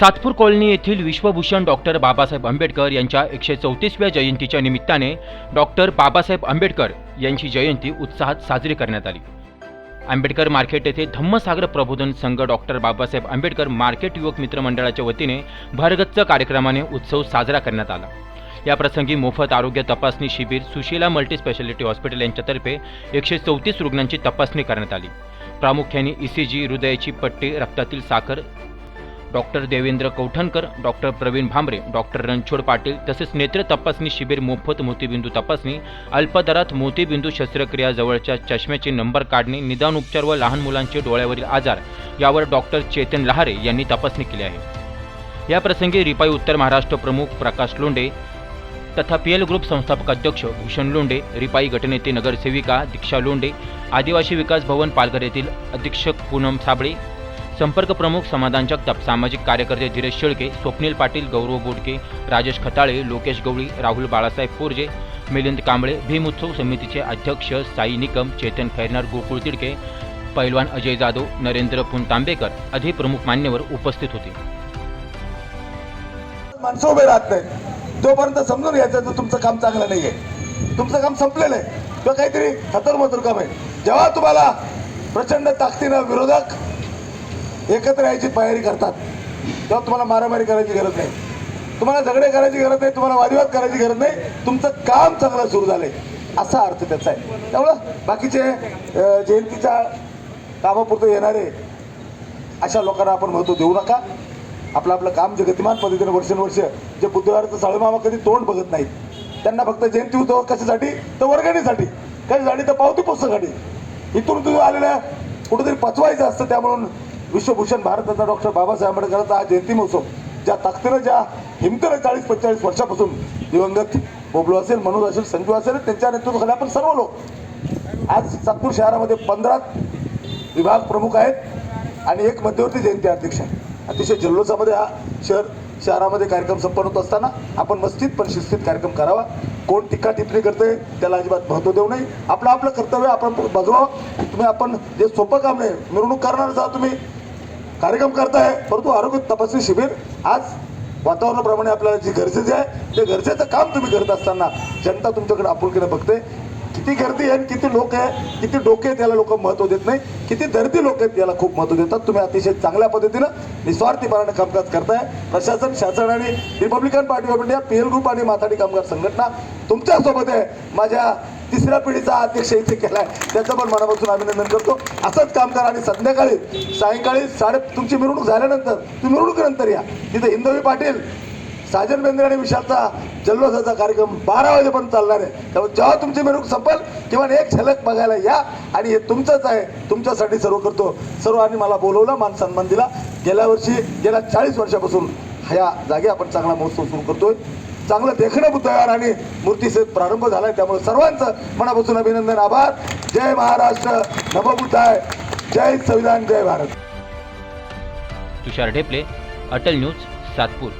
Satpur colony येथील Vishwabhushan doctor Babasaheb Ambedkar यांच्या एकशे चौतीसव्या जयंतीच्या निमित्ताने डॉक्टर बाबासाहेब आंबेडकर यांची जयंती उत्साहात साजरी करण्यात आली. आंबेडकर मार्केट येथे धम्मसागर प्रबोधन संघ डॉक्टर बाबासाहेब आंबेडकर मार्केट युवक मित्र मंडळाच्या वतीने भरगच्च कार्यक्रमाने उत्सव साजरा करण्यात आला. या प्रसंगी मोफत आरोग्य तपासणी शिबिर सुशीला मल्टीस्पेशालिटी हॉस्पिटल यांच्यातर्फे एकशे चौतीस रुग्णांची तपासणी करण्यात आली. प्रामुख्याने ई सी जी हृदयाची पट्टी रक्तातील साखर doctor Devendra Kauthankar doctor Pravin Bhambare doctor Ranchhod Patil तसेच नेत्र तपासणी शिबिर मोफत मोतीबिंदू तपासणी अल्पदरात मोतीबिंदू शस्त्रक्रिया जवळच्या चष्म्याचे नंबर काढणे निदान उपचार व लहान मुलांचे डोळ्यावरील आजार यावर डॉक्टर चेतन लहारे यांनी तपासणी केली आहे. या प्रसंगी रिपाई उत्तर महाराष्ट्र प्रमुख प्रकाश लोंडे तथा पी एल ग्रुप संस्थापक अध्यक्ष भूषण लोंडे रिपाई गटनेते नगरसेविका दीक्षा लोंडे आदिवासी विकास भवन पालघर येथील अधीक्षक पूनम साबळे संपर्क प्रमुख समाधान जगताप सामाजिक कार्यकर्ते धीरज शेळके स्वप्नील पाटील गौरव बोडके राजेश खताळे लोकेश गवळी राहुल बाळासाहेब पोरजे मिलिंद कांबळे भीम उत्सव समितीचे अध्यक्ष साई निकम चेतन खैरनार गोकुळ तिडके पैलवान अजय जाधव नरेंद्र फुन तांबेकर आदी प्रमुख मान्यवर उपस्थित होते. माणसं उभे राहत नाही जोपर्यंत समजून घ्यायचं तर तुमचं काम चांगलं नाहीये. तुमचं काम संपलेलं आहे. किंवा काहीतरी हतरमतूर काम आहे. जेव्हा तुम्हाला प्रचंड ताकदीनं विरोधक एकत्र यायची तयारी करतात. तेव्हा तुम्हाला मारामारी करायची गरज नाही. तुम्हाला झगडे करायची गरज नाही तुम्हाला वादविवाद करायची गरज नाही. तुमचं काम चांगलं सुरू झालंय. असा अर्थ त्याचा आहे. त्यामुळं बाकीचे जयंतीच्या कामापुरतं येणारे अशा लोकांना आपण महत्त्व देऊ नका. आपलं आपलं काम जे गतिमान पद्धतीने वर्षानुवर्ष जे बुद्धवाराचं साळेमामा कधी तोंड बघत नाहीत. त्यांना फक्त जयंती उत्सव कशासाठी? तर वर्गणीसाठी. कशासाठी तर पावती पुस्तकासाठी. इथून तुम्ही आलेल्या कुठेतरी पचवायचं असतं त्यामुळं विश्वभूषण भारतरत्न डॉक्टर बाबासाहेब आंबेडकरांचा हा जयंती महोत्सव ज्या ताकदीनं ज्या हिमतीनं चाळीस पंचेचाळीस वर्षापासून दिवंगत बोबलो असेल मनोज असेल संजू असेल त्यांच्या नेतृत्वाखाली आपण सर्व लोक आज सातपूर शहरामध्ये पंधरा विभाग प्रमुख आहेत आणि एक मध्यवर्ती जयंती अध्यक्ष आहे. अतिशय जल्लोषामध्ये हा शहर शहरामध्ये कार्यक्रम संपन्न होत असताना आपण मस्तीत पण शिस्तीत कार्यक्रम करावा. कोण टीका टिप्पणी करते त्याला अजिबात महत्त्व देऊ नये. आपलं आपलं कर्तव्य आपण बजवावं. तुम्ही आपण जे सोपं काम नाही मिरवणूक करणार जा तुम्ही कार्यक्रम करताय परंतु आरोग्य तपासणी शिबिर आज वातावरणाप्रमाणे आपल्याला जी गरजेचे आहे ते गरजेचं काम तुम्ही करत असताना जनता तुमच्याकडे आपुलकीने बघते. किती गर्दी आहे आणि किती लोक आहे किती डोके आहेत याला लोक महत्त्व देत नाही किती दर्दी लोक आहेत याला खूप महत्त्व देतात. तुम्ही अतिशय चांगल्या पद्धतीनं निस्वार्थीपणाने कामकाज करताय. प्रशासन शासन आणि Republican Party of India P L group आणि माथाडी कामगार संघटना तुमच्यासोबत आहे. माझ्या तिसऱ्या पिढीचा अध्यक्ष इथे केलाय. त्याचं पण मनापासून अभिनंदन करतो. असंच काम करा आणि संध्याकाळी सायंकाळी साडे तुमची मिरवणूक झाल्यानंतर तुम्ही मिरवणुकीनंतर या. तिथे हिंदवी पाटील साजन बेंद्रे आणि विशालचा जल्लोषाचा कार्यक्रम बारा वाजेपर्यंत चालणार आहे. त्यामुळे जेव्हा तुमची मिरवणूक संपल किंवा एक झलक बघायला या आणि हे तुमचंच आहे. तुमच्यासाठी सर्व करतो. सर्वांनी मला बोलवलं मान सन्मान दिला. गेल्या वर्षी गेल्या चाळीस वर्षापासून ह्या जागी आपण चांगला महोत्सव सुरू करतोय. चांगलं देखणं बुद्धविहार आणि मूर्तीचे प्रारंभ झालाय. त्यामुळे सर्वांचं मनापासून अभिनंदन आभार. जय महाराष्ट्र. नवबुद्धाय जय संविधान जय भारत. तुषार ढेपले अटल न्यूज सातपूर.